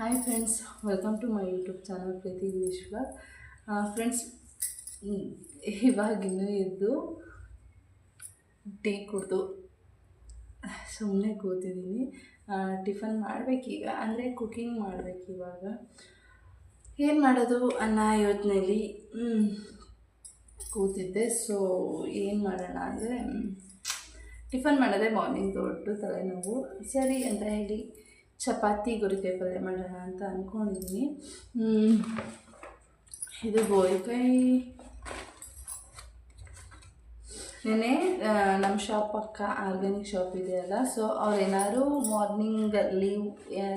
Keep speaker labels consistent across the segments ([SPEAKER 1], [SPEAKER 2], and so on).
[SPEAKER 1] Hi friends welcome to my YouTube channel Preethi Vishwa friends ಇವಾಗ ಇನ್ನೂ ಎದ್ದು tea ಕುಡಿದು ಸುಮ್ಮನೆ ಕೂತಿದ್ದೀನಿ. ಟಿಫನ್ ಮಾಡಬೇಕೀಗ, ಅಂದರೆ ಕುಕಿಂಗ್ ಮಾಡಬೇಕು ಇವಾಗ ಏನು ಮಾಡೋದು ಅನ್ನೋ ಯೋಚನೆಯಲ್ಲಿ ಕೂತಿದ್ದೆ ಸೊ ಏನು ಮಾಡೋಣ ಅಂದರೆ ಟಿಫನ್ ಮಾಡೋದೇ ಮಾರ್ನಿಂಗ್ ದೊಡ್ಡ ತಲೆನೋವು. ಸರಿ ಅಂತ ಹೇಳಿ ಚಪಾತಿ ಗುರಿಕಾಯಿ ಪಲ್ಯ ಮಾಡೋಣ ಅಂತ ಅಂದ್ಕೊಂಡಿದ್ದೀನಿ ಇದು ಗೋರಿಕಾಯಿ. ನೆನೆ ನಮ್ಮ ಶಾಪ್ ಪಕ್ಕ ಆರ್ಗ್ಯಾನಿಕ್ ಶಾಪ್ ಇದೆಯಲ್ಲ ಸೊ ಅವ್ರೇನಾದ್ರು ಮಾರ್ನಿಂಗ್ ಲೀವ್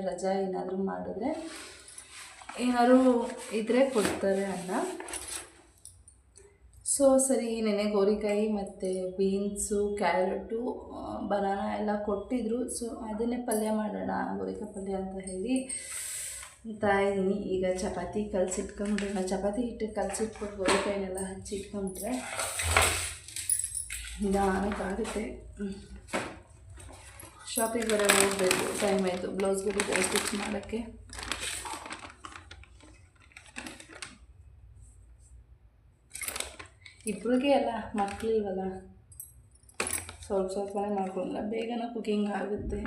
[SPEAKER 1] ರಜಾ ಏನಾದರೂ ಮಾಡಿದ್ರೆ ಏನಾದ್ರು ಇದ್ರೆ ಕೊಡ್ತಾರೆ ಅನ್ನ. ಸೊ ಸರಿ ನೆನೆ ಗೋರಿಕಾಯಿ ಮತ್ತು ಬೀನ್ಸು, ಕ್ಯಾರೆಟು ಬನಾನ ಎಲ್ಲ ಕೊಟ್ಟಿದ್ರು. ಸೊ ಅದನ್ನೇ ಪಲ್ಯ ಮಾಡೋಣ, ಗೋರಿಕಾಯಿ ಪಲ್ಯ ಅಂತ ಹೇಳಿ ಅಂತ ಇದ್ದೀನಿ. ಈಗ ಚಪಾತಿ ಕಲಸಿಟ್ಕೊಂಡ್ಬಿಡೋಣ ಚಪಾತಿ ಹಿಟ್ಟು ಕಲಸಿಟ್ಬಿಟ್ಟು ಗೋರಿಕಾಯಿನೆಲ್ಲ ಹಚ್ಚಿಟ್ಕೊಂಡ್ರೆ ನಿಧಾನಕ್ಕಾಗುತ್ತೆ ಶಾಪಿಗೆ ಬರೋ ಹೋಗಬೇಕು ಟೈಮ್ ಆಯಿತು. ಬ್ಲೌಸ್ಗಳು ಸ್ಟಿಚ್ ಮಾಡೋಕ್ಕೆ. ಇಬ್ಬರಿಗೆ ಅಲ್ಲ ಮಕ್ಕಳಿಲ್ವಲ್ಲ ಸ್ವಲ್ಪ ಸ್ವಲ್ಪನೇ ಮಾಡ್ಕೊಂಡಿಲ್ಲ ಬೇಗನೆ ಕುಕಿಂಗ್ ಆಗುತ್ತೆ.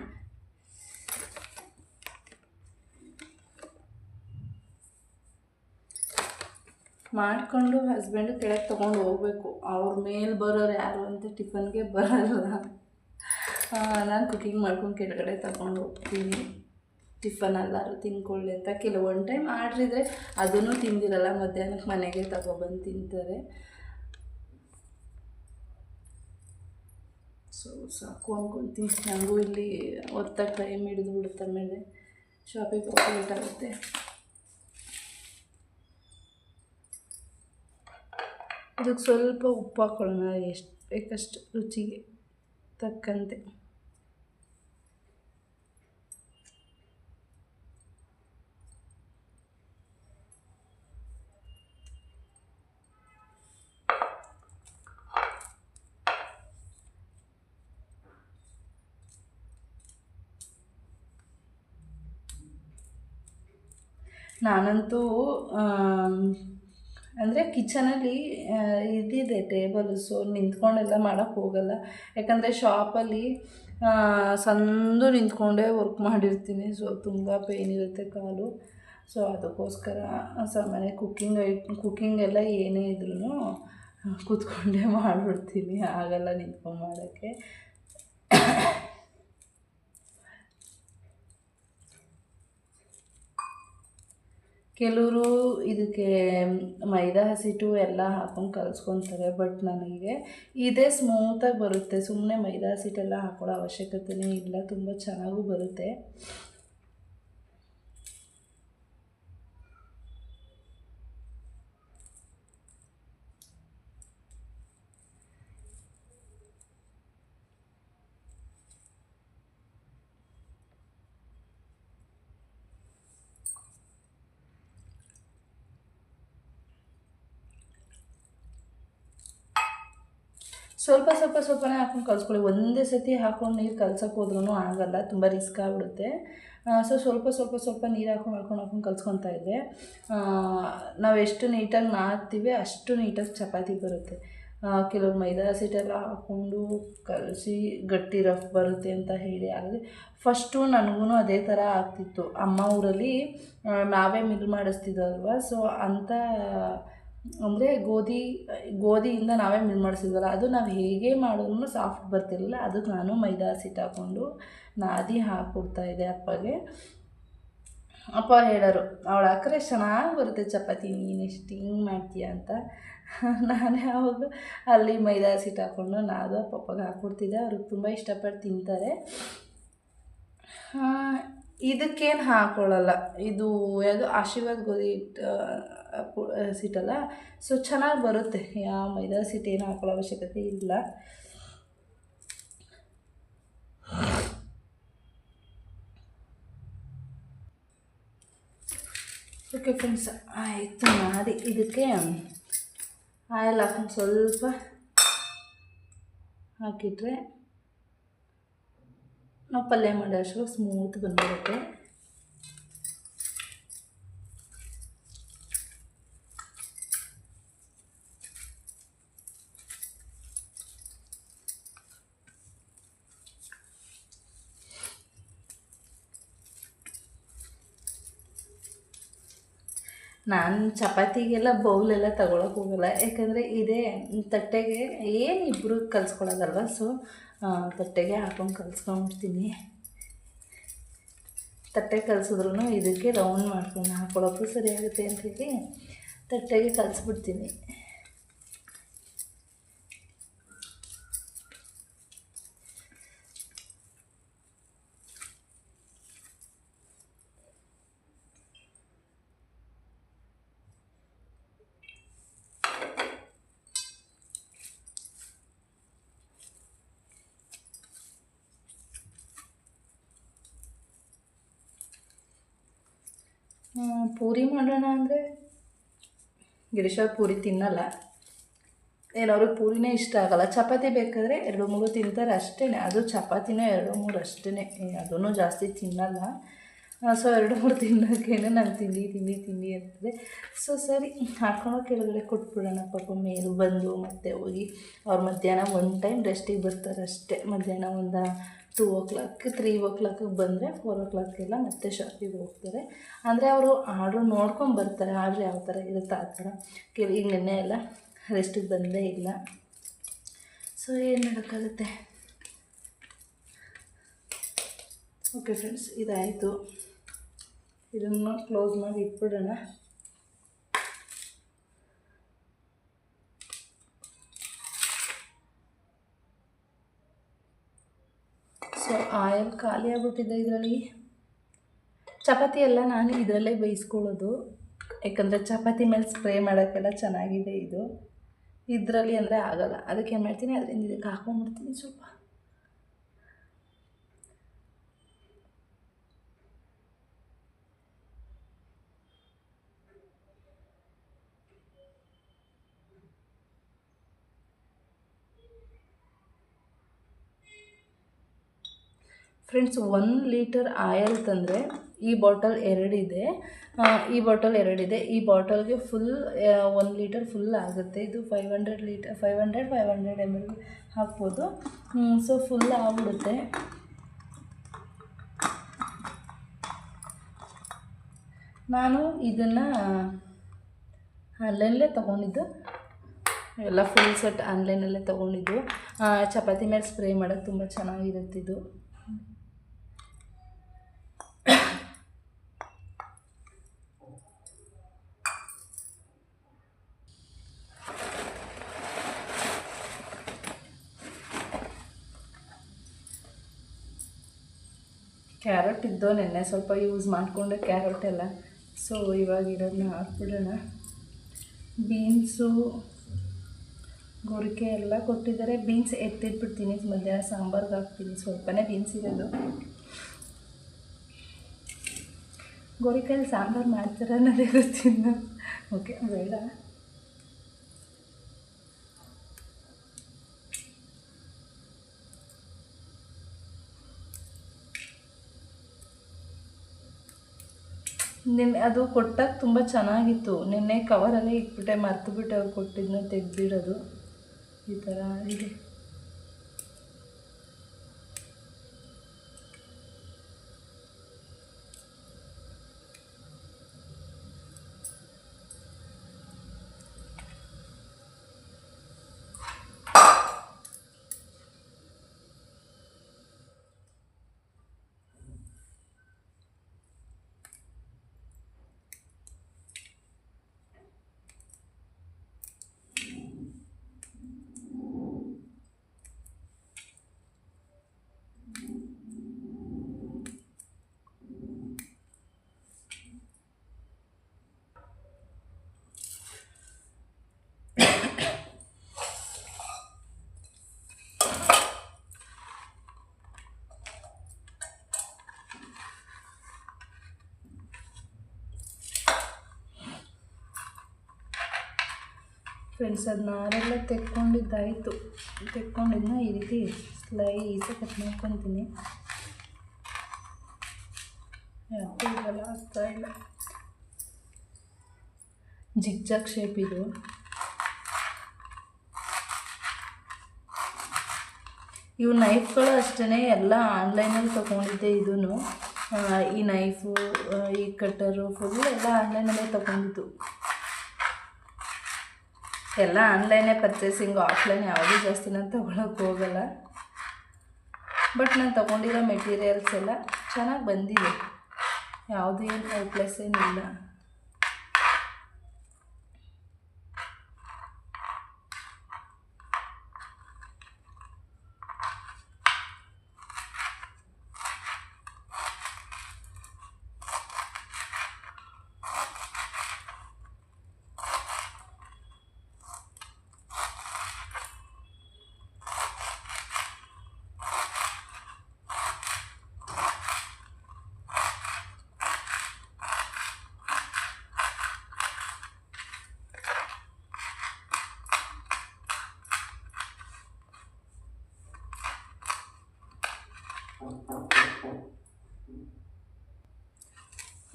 [SPEAKER 1] ಮಾಡಿಕೊಂಡು ಹಸ್ಬೆಂಡ್ ಕೆಳಗೆ ತೊಗೊಂಡು ಹೋಗ್ಬೇಕು. ಅವ್ರ ಮೇಲೆ ಬರೋರು ಯಾರು ಅಂತ ಟಿಫನ್ಗೆ ಬರೋಲ್ಲ. ನಾನು ಕುಕಿಂಗ್ ಮಾಡ್ಕೊಂಡು ಕೆಳಗಡೆ ತಗೊಂಡು ಹೋಗ್ತೀನಿ. ಟಿಫನ್ ಎಲ್ಲರೂ ತಿನ್ಕೊಳ್ಳಿ ಅಂತ. ಕೆಲವೊಂದು ಟೈಮ್ ಆರ್ಡ್ರಿದ್ರೆ ಅದನ್ನು ತಿಂದಿರಲ್ಲ ಮಧ್ಯಾಹ್ನಕ್ಕೆ ಮನೆಗೆ ತಗೊಬಂದು ತಿಂತಾರೆ. ಸೊ ಸಾಕು ಅಂದ್ಕೊಳ್ತೀನಿ. ನನಗೂ ಇಲ್ಲಿ ಒತ್ತಾಗ ಟೈಮ್ ಹಿಡಿದು ಬಿಡುತ್ತೆ ಆಮೇಲೆ ಶಾಪಿಗೆ ಹೋಗಿ ಲೇಟ್ ಆಗುತ್ತೆ. ಇದಕ್ಕೆ ಸ್ವಲ್ಪ ಉಪ್ಪು ಹಾಕೊಳ್ಳೋಣ, ಎಷ್ಟು ಬೇಕಷ್ಟು ರುಚಿಗೆ ತಕ್ಕಂತೆ. ನಾನಂತೂ ಅಂದರೆ ಕಿಚನಲ್ಲಿ ಇದಿದೆ ಟೇಬಲ್, ಸೊ ನಿಂತ್ಕೊಂಡೆಲ್ಲ ಮಾಡೋಕ್ಕೆ ಹೋಗಲ್ಲ. ಯಾಕಂದರೆ ಶಾಪಲ್ಲಿ ಸಂದು ನಿಂತ್ಕೊಂಡೇ ವರ್ಕ್ ಮಾಡಿರ್ತೀನಿ, ಸೊ ತುಂಬ ಪೇಯ್ನ್ ಇರುತ್ತೆ ಕಾಲು. ಸೊ ಅದಕ್ಕೋಸ್ಕರ ಸಾಮಾನ್ಯ ಕುಕ್ಕಿಂಗ್ ಐ, ಕುಕ್ಕಿಂಗ್ ಎಲ್ಲ ಏನೇ ಇದ್ರೂ ಕೂತ್ಕೊಂಡೇ ಮಾಡಿಬಿಡ್ತೀನಿ. ಆಗಲ್ಲ ನಿಂತ್ಕೊಂಡು ಮಾಡೋಕ್ಕೆ. ಕೆಲವರು ಇದಕ್ಕೆ ಮೈದಾ ಹಸಿಟ್ಟು ಎಲ್ಲ ಹಾಕೊಂಡು ಕಲಿಸ್ಕೊತಾರೆ ಬಟ್ ನನಗೆ ಇದೇ ಸ್ಮೂತಾಗಿ ಬರುತ್ತೆ. ಸುಮ್ಮನೆ ಮೈದಾ ಹಸಿಟ್ಟೆಲ್ಲ ಹಾಕೊಳ್ಳೋ ಅವಶ್ಯಕತೆಯೇ ಇಲ್ಲ. ತುಂಬ ಚೆನ್ನಾಗೂ ಬರುತ್ತೆ. ಸ್ವಲ್ಪ ಸ್ವಲ್ಪ ಸ್ವಲ್ಪನೇ ಹಾಕೊಂಡು ಕಲಿಸ್ಕೊಳ್ಳಿ. ಒಂದೇ ಸತಿ ಹಾಕೊಂಡು ನೀರು ಕಲ್ಸೋಕೆ ಹೋದ್ರೂ ಆಗಲ್ಲ, ತುಂಬ ರಿಸ್ಕ್ ಆಗಿಬಿಡುತ್ತೆ. ಸೊ ಸ್ವಲ್ಪ ಸ್ವಲ್ಪ ಸ್ವಲ್ಪ ನೀರು ಹಾಕೊಂಡು ಹಾಕೊಂಡು ಹಾಕೊಂಡು ಕಲ್ಸ್ಕೊತಾ ಇದ್ದೆ ನಾವು ಎಷ್ಟು ನೀಟಾಗಿ ನಾದ್ತೀವಿ ಅಷ್ಟು ನೀಟಾಗಿ ಚಪಾತಿ ಬರುತ್ತೆ. ಕೆಲವ್ರು ಮೈದಾ ಹಸಿಟ್ಟೆಲ್ಲ ಹಾಕ್ಕೊಂಡು ಕಲಸಿ ಗಟ್ಟಿ ರಫ್ ಬರುತ್ತೆ ಅಂತ ಹೇಳಿ. ಆದರೆ ಫಸ್ಟು ನನಗೂ ಅದೇ ಥರ ಆಗ್ತಿತ್ತು. ಅಮ್ಮ ಊರಲ್ಲಿ ನಾವೇ ಮಿಲ್ ಮಾಡಿಸ್ತಿದ್ದಲ್ವ? ಸೊ ಅಂಥ ಅಂದರೆ ಗೋಧಿ, ಗೋಧಿಯಿಂದ ನಾವೇ ಮಿಲ್ ಮಾಡಿಸಿದ್ವಲ್ಲ, ಅದು ನಾವು ಹೇಗೆ ಮಾಡಿದ್ರು ಸಾಫ್ಟ್ ಬರ್ತಿರಲಿಲ್ಲ. ಅದಕ್ಕೆ ನಾನು ಮೈದಾ ಹಸಿಟ್ಟು ಹಾಕ್ಕೊಂಡು ನಾದಿ ಹಾಕ್ಕೊಡ್ತಾಯಿದ್ದೆ ಅಪ್ಪಗೆ. ಅಪ್ಪ ಹೇಳೋರು, ಅವಳು ಹಾಕ್ರೆ ಚೆನ್ನಾಗಿ ಬರುತ್ತೆ ಚಪಾತಿ, ನೀನು ಎಷ್ಟು ಹಿಂಗೆ ಮಾಡ್ತೀಯ ಅಂತ. ನಾನು ಯಾವಾಗ ಅಲ್ಲಿ ಮೈದಾ ಹಸಿಟ್ಟು ಹಾಕ್ಕೊಂಡು ನಾದು ಪಪ್ಪಗೆ ಹಾಕ್ಕೊಡ್ತಿದ್ದೆ. ಅವ್ರಿಗೆ ತುಂಬ ಇಷ್ಟಪಟ್ಟು ತಿಂತಾರೆ. ಇದಕ್ಕೇನು ಹಾಕೊಳ್ಳಲ್ಲ ಇದು ಯಾವುದು ಆಶೀರ್ವಾದ ಗೋಧಿ ಹಿಟ್ಟು ಸೊ ಚೆನ್ನಾಗಿ ಬರುತ್ತೆ. ಯಾವ ಮೈದಾ ಸಿಟ್ಟು ಏನು ಹಾಕೊಳ್ಳೋ ಅವಶ್ಯಕತೆ ಇಲ್ಲ. ಓಕೆ ಫ್ರೆಂಡ್ಸ್ ಆಯಿತು, ಮಾಡಿ. ಇದಕ್ಕೆ ಆಯಿಲ್ ಹಾಕೊಂಡು ಸ್ವಲ್ಪ ಹಾಕಿಟ್ರೆ ನಾವು ಪಲ್ಯ ಮಾಡೋ ಅಷ್ಟು ಸ್ಮೂತ್ ಬಂದ್ಬಿಡುತ್ತೆ ನಾನು ಚಪಾತಿಗೆಲ್ಲ ಬೌಲೆಲ್ಲ ತಗೊಳಕ್ಕೆ ಹೋಗಲ್ಲ. ಯಾಕಂದರೆ ಇದೇ ತಟ್ಟೆಗೆ ಏನು ಇಬ್ಬರು ಕಲಿಸ್ಕೊಳ್ಳೋದಲ್ವ ಸೊ ತಟ್ಟೆಗೆ ಹಾಕೊಂಡು ಕಲಿಸ್ಕೊಂಡ್ಬಿಡ್ತೀನಿ. ತಟ್ಟೆ ಕಲಿಸಿದ್ರು ಇದಕ್ಕೆ ರೌಂಡ್ ಮಾಡ್ಕೊಂಡು ಹಾಕೊಳ್ಳೋಕ್ಕೂ ಸರಿ ಆಗುತ್ತೆ ಅಂತ ಹೇಳಿ ತಟ್ಟೆಗೆ ಕಲಿಸ್ಬಿಡ್ತೀನಿ. ಪೂರಿ ಮಾಡೋಣ ಅಂದರೆ ಗಿರೀಶ ಪೂರಿ ತಿನ್ನಲ್ಲ. ಏನು ಅವ್ರಿಗೆ ಪೂರಿನೇ ಇಷ್ಟ ಆಗಲ್ಲ. ಚಪಾತಿ ಬೇಕಾದರೆ ಎರಡು ಮೂರು ತಿಂತಾರೆ ಅಷ್ಟೇ ಅದು ಚಪಾತಿನೇ ಎರಡು ಮೂರು ಅಷ್ಟೇ ಅದನ್ನು ಜಾಸ್ತಿ ತಿನ್ನಲ್ಲ. ಸೊ ಎರಡು ಮೂರು ತಿನ್ನೋಕ್ಕೇನೆ ನಾನು ತಿಂಡಿ ತಿಂಡಿ ತಿಂಡಿ ಅಂತದೆ. ಸೊ ಸರಿ, ಹಾಕೊಂಡು ಕೆಳಗಡೆ ಕೊಟ್ಬಿಡೋಣ. ಪಾಪ ಮೇಲೆ ಬಂದು ಮತ್ತೆ ಹೋಗಿ ಅವ್ರು ಮಧ್ಯಾಹ್ನ ಒನ್ ಟೈಮ್ ರೆಸ್ಟಿಗೆ ಬರ್ತಾರೆ ಅಷ್ಟೇ. ಮಧ್ಯಾಹ್ನ ಒಂದು ಟೂ ಓ ಕ್ಲಾಕ್ ತ್ರೀ ಓ ಕ್ಲಾಕಿಗೆ ಬಂದರೆ ಫೋರ್ ಓ ಕ್ಲಾಕ್ಗೆಲ್ಲ ಮತ್ತೆ ಶಾಪಿಗೆ ಹೋಗ್ತಾರೆ. ಅಂದರೆ ಅವರು ಆರ್ಡ್ರ್ ನೋಡ್ಕೊಂಡು ಬರ್ತಾರೆ. ಆರ್ಡ್ರ್ ಯಾವ ಥರ ಇರುತ್ತೆ ಆ ಥರ ಕೆಲ ಈಗ ನೆನ್ನೆ ಎಲ್ಲ ರೆಸ್ಟಿಗೆ ಬಂದೇ ಇಲ್ಲ. ಸೊ ಏನು ಮಾಡೋಕ್ಕಾಗುತ್ತೆ? ಓಕೆ ಫ್ರೆಂಡ್ಸ್ ಇದಾಯಿತು. ಇದನ್ನು ಕ್ಲೋಸ್ ಮಾಡಿ ಇಟ್ಬಿಡೋಣ. ಸೊ ಆಯಿಲ್ ಖಾಲಿ ಆಗ್ಬಿಟ್ಟಿದೆ ಇದರಲ್ಲಿ. ಚಪಾತಿ ಎಲ್ಲ ನಾನು ಇದರಲ್ಲೇ ಬೇಯಿಸ್ಕೊಳ್ಳೋದು. ಯಾಕಂದರೆ ಚಪಾತಿ ಮೇಲೆ ಸ್ಪ್ರೇ ಮಾಡೋಕ್ಕೆಲ್ಲ ಚೆನ್ನಾಗಿದೆ ಇದು. ಇದರಲ್ಲಿ ಅಂದರೆ ಆಗೋಲ್ಲ. ಅದಕ್ಕೆ ಏನು ಮಾಡ್ತೀನಿ? ಅದರಿಂದ ಇದಕ್ಕೆ ಹಾಕೊಂಡ್ಬಿಡ್ತೀನಿ ಸ್ವಲ್ಪ. ಫ್ರೆಂಡ್ಸ್ ಒನ್ ಲೀಟರ್ ಆಯಲ್ ತಂದರೆ ಈ ಬಾಟಲ್ ಎರಡಿದೆ ಈ ಬಾಟಲ್ ಎರಡಿದೆ ಈ ಬಾಟಲ್ಗೆ ಫುಲ್ ಒನ್ ಲೀಟರ್ ಫುಲ್ ಆಗುತ್ತೆ. ಇದು five hundred litre five hundred five hundred M L ಹಾಕ್ಬೋದು. ಸೊ ಫುಲ್ ಆಗ್ಬಿಡುತ್ತೆ. ನಾನು ಇದನ್ನು ಆನ್ಲೈನಲ್ಲೇ ತೊಗೊಂಡಿದ್ದು. ಎಲ್ಲ ಫುಲ್ ಸೆಟ್ ಆನ್ಲೈನಲ್ಲೇ ತೊಗೊಂಡಿದ್ದು. ಚಪಾತಿ ಮೇಲೆ ಸ್ಪ್ರೇ ಮಾಡೋಕ್ಕೆ ತುಂಬ ಚೆನ್ನಾಗಿರುತ್ತೆ ಇದು ಕ್ಯಾರೆಟ್ ಇದ್ದೋ ನೆನ್ನೆ ಸ್ವಲ್ಪ ಯೂಸ್ ಮಾಡಿಕೊಂಡೆ ಕ್ಯಾರೆಟ್ ಎಲ್ಲ. ಸೊ ಇವಾಗ ಇರೋದನ್ನ ಹಾಕ್ಬಿಡೋಣ. ಬೀನ್ಸು ಗೋರಿಕೆ ಎಲ್ಲ ಕೊಟ್ಟಿದ್ದಾರೆ. ಬೀನ್ಸ್ ಎತ್ತಿಟ್ಬಿಡ್ತೀನಿ. ಮಧ್ಯಾಹ್ನ ಸಾಂಬಾರ್ಗೆ ಹಾಕ್ತೀನಿ. ಸ್ವಲ್ಪನೇ ಬೀನ್ಸ್ ಇರೋದು. ಗೋರಿಕಾಯಲ್ಲಿ ಸಾಂಬಾರು ಮಾಡ್ತಾರೆ ಅನ್ನೋದೇ ಓಕೆ ಬೇಡ. ನಿನ್ನೆ ಅದು ಕೊಟ್ಟಾಗ ತುಂಬ ಚೆನ್ನಾಗಿತ್ತು. ನಿನ್ನೆ ಕವರಲ್ಲೇ ಇಟ್ಬಿಟ್ಟೆ ಮರ್ತುಬಿಟ್ಟೆ ಅವ್ರು ಕೊಟ್ಟಿದ್ದನ್ನ ತೆಗೆದಿಡೋದು ಈ ಥರ ಇದೆ. ಫ್ರೆಂಡ್ಸ್ ಅದು ನಾರೆಲ್ಲ ತೆಕ್ಕೊಂಡಿದ್ದಾಯಿತು. ತೆಕ್ಕೊಂಡಿದ್ದನ್ನ ಈ ರೀತಿ ಸ್ಲೈಸ್ ಕಟ್ ಮಾಡ್ಕೊತೀನಿ. ಯಾಕೋ ಇದೆಲ್ಲ ಆಗ್ತಾ ಇಲ್ಲ. ಜಿಗ್ಜಾಗ್ ಶೇಪ್ ಇದು. ಇವು ನೈಫ್ಗಳು ಅಷ್ಟೇ ಎಲ್ಲ ಆನ್ಲೈನಲ್ಲಿ ತೊಗೊಂಡಿದ್ದೆ ಇದೂ ಈ ನೈಫು ಈ ಕಟ್ಟರು ಫುಲ್ ಎಲ್ಲ ಆನ್ಲೈನಲ್ಲೇ ತೊಗೊಂಡಿದ್ದು. ಎಲ್ಲ ಆನ್ಲೈನೇ ಪರ್ಚೇಸಿಂಗು ಆಫ್ಲೈನ್ ಯಾವುದೂ ಜಾಸ್ತಿ ನಾನು ತೊಗೊಳಕ್ಕೆ ಹೋಗಲ್ಲ. ಬಟ್ ನಾನು ತೊಗೊಂಡಿರೋ ಮೆಟೀರಿಯಲ್ಸ್ ಎಲ್ಲ ಚೆನ್ನಾಗಿ ಬಂದಿದೆ. ಯಾವುದೂ ಏನು ಹೈಪ್ಲೆಸ್ ಏನಿಲ್ಲ.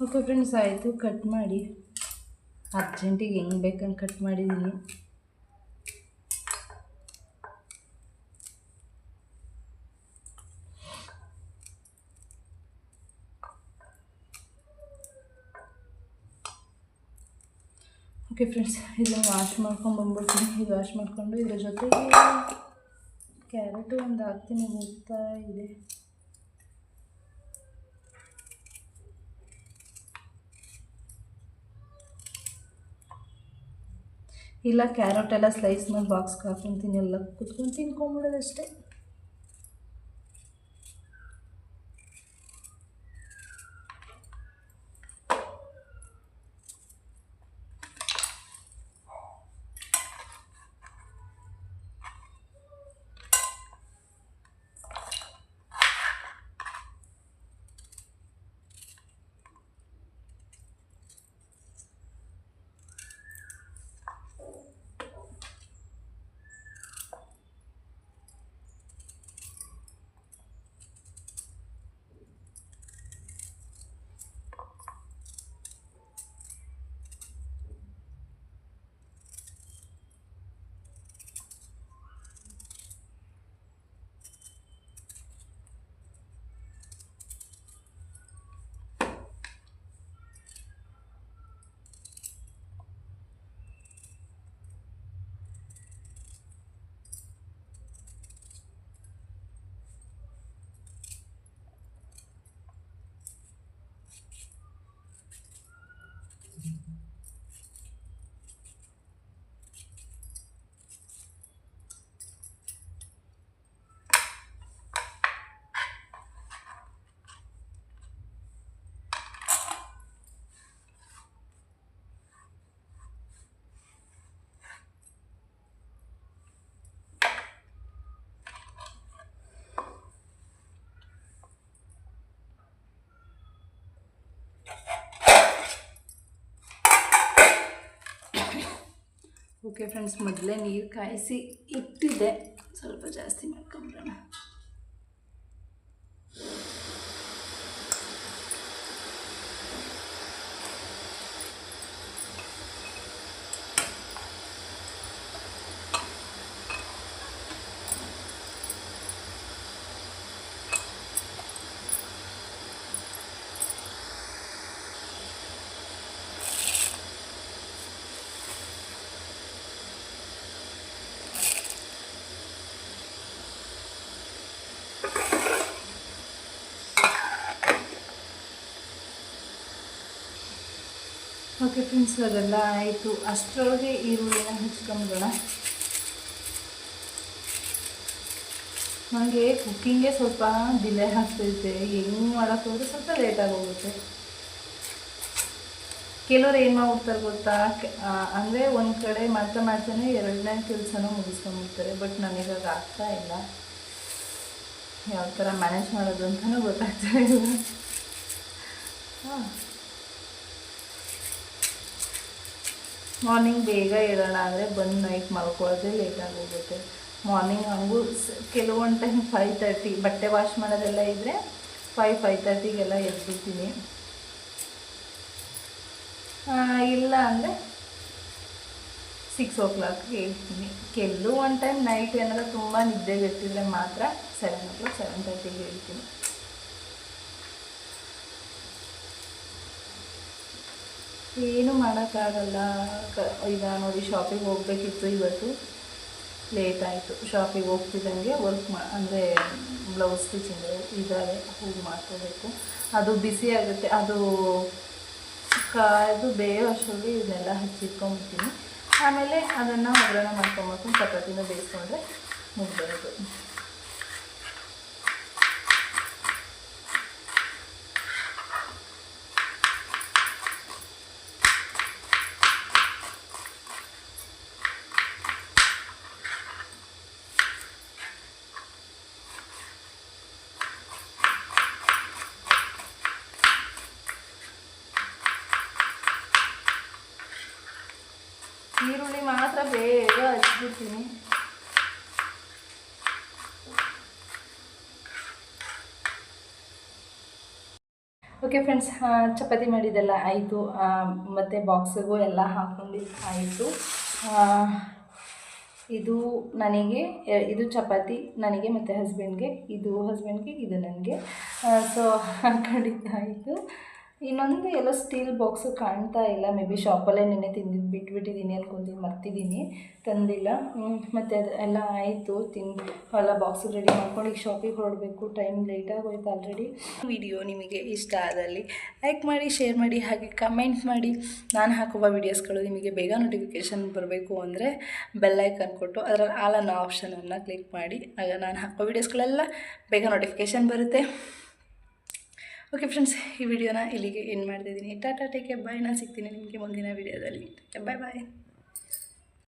[SPEAKER 1] ಓಕೆ ಫ್ರೆಂಡ್ಸ್ ಆಯಿತು. ಕಟ್ ಮಾಡಿ. ಅರ್ಜೆಂಟಿಗೆ ಹೆಂಗೆ ಬೇಕಂತ ಕಟ್ ಮಾಡಿದ್ದೀನಿ ಓಕೆ ಫ್ರೆಂಡ್ಸ್ ಇದನ್ನು ವಾಶ್ ಮಾಡ್ಕೊಂಡು ಬಂದ್ಬಿಡ್ತೀನಿ. ಇದು ವಾಶ್ ಮಾಡಿಕೊಂಡು ಇದ್ರ ಜೊತೆಗೆ ಕ್ಯಾರೆಟು ಒಂದು ಹಾಕ್ತೀನಿ. ಹೋಗ್ತಾ ಇದೆ. ಇಲ್ಲ ಕ್ಯಾರೆಟ್ ಎಲ್ಲ ಸ್ಲೈಸ್ ಮಾಡಿ ಬಾಕ್ಸ್ಗೆ ಹಾಕ್ಕೊತೀನಿ ಎಲ್ಲ ಕುತ್ಕೊಂಡು ತಿನ್ಕೊಂಬಿಡೋದಷ್ಟೇ. ಓಕೆ ಫ್ರೆಂಡ್ಸ್ ಮೊದಲೇ ನೀರು ಕಾಯಿಸಿ ಇಟ್ಟಿದ್ದೆ. ಸ್ವಲ್ಪ ಜಾಸ್ತಿ ಮಾಡ್ಕೊಂಬಿಡೋಣ ಓಕೆ ಫ್ರೆಂಡ್ಸ್ ಅದೆಲ್ಲ ಆಯಿತು. ಅಷ್ಟರೊಳಗೆ ಈರುಳ್ಳಿನ ಹಚ್ಕೊಂಬಿಡೋಣ ನನಗೆ ಕುಕ್ಕಿಂಗೆ ಸ್ವಲ್ಪ ಡಿಲೇ ಆಗ್ತೈತೆ. ಹೆಂಗೆ ಮಾಡೋಕ್ಕೆ ಹೋದ್ರೆ ಸ್ವಲ್ಪ ಲೇಟಾಗಿ ಹೋಗುತ್ತೆ ಕೆಲವ್ರು ಏನು ಮಾಡ್ಬಿಡ್ತಾರೆ ಗೊತ್ತಾ? ಅಂದರೆ ಒಂದು ಕಡೆ ಮಾಡ್ತಾ ಮಾಡ್ತಾನೆ ಎರಡನೇ ಕೆಲಸನೂ ಮುಗಿಸ್ಕೊಂಡ್ಬಿಡ್ತಾರೆ. ಬಟ್ ನನಗೆ ಆಗ್ತಾ ಇಲ್ಲ. ಯಾವ ಥರ ಮ್ಯಾನೇಜ್ ಮಾಡೋದು ಅಂತಲೂ ಗೊತ್ತಾಗ್ತಾ ಇಲ್ಲ. ಹಾಂ. ಮಾರ್ನಿಂಗ್ ಬೇಗ ಇರೋಣ ಅಂದರೆ ಬಂದು ನೈಟ್ ಮಲ್ಕೊಳ್ಳೋದೇ ಲೇಟ್ ಹೋಗುತ್ತೆ ಮಾರ್ನಿಂಗ್ ಹಂಗೂ ಕೆಲವೊಂದು ಟೈಮ್ ಫೈವ್ ತರ್ಟಿ ಬಟ್ಟೆ ವಾಶ್ ಮಾಡೋದೆಲ್ಲ ಇದ್ದರೆ ಫೈವ್ ಫೈವ್ ತರ್ಟಿಗೆಲ್ಲ ಎದ್ಬಿಡ್ತೀನಿ. ಇಲ್ಲ ಅಂದರೆ ಸಿಕ್ಸ್ ಓ ಕ್ಲಾಕ್ಗೆ ಹೇಳ್ತೀನಿ ಕೆಲವು ಟೈಮ್ ನೈಟ್ ಏನಾದರೂ ತುಂಬ ನಿದ್ದೆಗೆಟ್ಟಿದ್ರೆ ಮಾತ್ರ ಸೆವೆನ್ ಓ ಕ್ಲಾಕ್ ಸೆವೆನ್ ತರ್ಟಿಗೆ ಹೇಳ್ತೀನಿ ಏನು ಮಾಡೋಕ್ಕಾಗಲ್ಲ. ಈಗ ನೋಡಿ ಶಾಪಿಗೆ ಹೋಗಬೇಕಿತ್ತು ಇವತ್ತು. ಲೇಟ್ ಆಯಿತು. ಶಾಪಿಗೆ ಹೋಗ್ತಿದ್ದಂಗೆ ವರ್ಕ್ ಮಾ, ಅಂದರೆ ಬ್ಲೌಸ್ ಸ್ಟಿಚಿಂಗ್ ಇದ್ದಾವೆ ಹೋಗಿ ಮಾಡ್ಕೋಬೇಕು. ಅದು ಬಿಸಿ ಆಗುತ್ತೆ. ಅದು ಕಾಯ್ದು ಬೇಯೋ ಅಷ್ಟರಲ್ಲಿ ಇದನ್ನೆಲ್ಲ ಹಚ್ಚಿಟ್ಕೊಂಬಿಡ್ತೀನಿ ಆಮೇಲೆ ಅದನ್ನು ಒಗ್ಗರಣೆ ಮಾಡ್ಕೊಂಬೇಕು ಚಪಾತಿನ ಬೇಯಿಸ್ಕೊಂಡ್ರೆ ಮುಗ್ದೋಯ್ತು. ಈರುಳ್ಳಿ ಮಾತ್ರ ಬೇಗ ಹಚ್ಬಿಡ್ತೀನಿ. ಓಕೆ ಫ್ರೆಂಡ್ಸ್ ಚಪಾತಿ ಮಾಡಿದ್ದೆಲ್ಲ ಆಯಿತು. ಮತ್ತು ಬಾಕ್ಸಿಗೂ ಎಲ್ಲ ಹಾಕ್ಕೊಂಡು ಆಯಿತು. ಇದು ನನಗೆ ಇದು ಚಪಾತಿ ನನಗೆ ಮತ್ತು ಹಸ್ಬೆಂಡ್ಗೆ ಇದು ಹಸ್ಬೆಂಡ್ಗೆ ಇದು ನನಗೆ. ಸೊ ಹಾಕೊಂಡಿದ್ದಾಯಿತು ಇನ್ನೊಂದು ಎಲ್ಲ ಸ್ಟೀಲ್ ಬಾಕ್ಸು ಕಾಣ್ತಾ ಇಲ್ಲ. ಮೇ ಬಿ ಶಾಪಲ್ಲೇ ನಿನ್ನೆ ತಿಂದಿದ್ದು ಬಿಟ್ಬಿಟ್ಟಿದ್ದೀನಿ ಅನ್ಕೊಂತೀನಿ ಮರ್ತಿದ್ದೀನಿ ತಂದಿಲ್ಲ. ಮತ್ತು ಅದು ಎಲ್ಲ ಆಯಿತು. ತಿನ್ ಎಲ್ಲ ಬಾಕ್ಸ್ ರೆಡಿ ಮಾಡ್ಕೊಂಡು ಈಗ ಶಾಪಿಗೆ ಹೊರಡಬೇಕು. ಟೈಮ್ ಲೇಟ್ ಆಗೋಯ್ತು ಆಲ್ರೆಡಿ ವಿಡಿಯೋ ನಿಮಗೆ ಇಷ್ಟ ಆದಲ್ಲಿ ಲೈಕ್ ಮಾಡಿ ಶೇರ್ ಮಾಡಿ, ಹಾಗೆ ಕಮೆಂಟ್ ಮಾಡಿ. ನಾನು ಹಾಕುವ ವೀಡಿಯೋಸ್ಗಳು ನಿಮಗೆ ಬೇಗ ನೋಟಿಫಿಕೇಷನ್ ಬರಬೇಕು ಅಂದರೆ ಬೆಲ್ಲೈಕನ್ ಕೊಟ್ಟು ಅದರಲ್ಲಿ ಆಲ್ ಅನ್ನೋ ಆಪ್ಷನನ್ನು ಕ್ಲಿಕ್ ಮಾಡಿ. ಆಗ ನಾನು ಹಾಕೋ ವೀಡಿಯೋಸ್ಗಳೆಲ್ಲ ಬೇಗ ನೋಟಿಫಿಕೇಷನ್ ಬರುತ್ತೆ. ಓಕೆ ಫ್ರೆಂಡ್ಸ್ ಈ ವಿಡಿಯೋನ ಇಲ್ಲಿಗೆ ಏನು ಮಾಡ್ತಿದ್ದೀನಿ ಟಾಟಾ ಟೇಕೆ ಬಾಯ್ ನಾನು ಸಿಗ್ತೀನಿ ನಿಮಗೆ ಮುಂದಿನ ವಿಡಿಯೋದಲ್ಲಿ ಬಾಯ್ ಬಾಯ್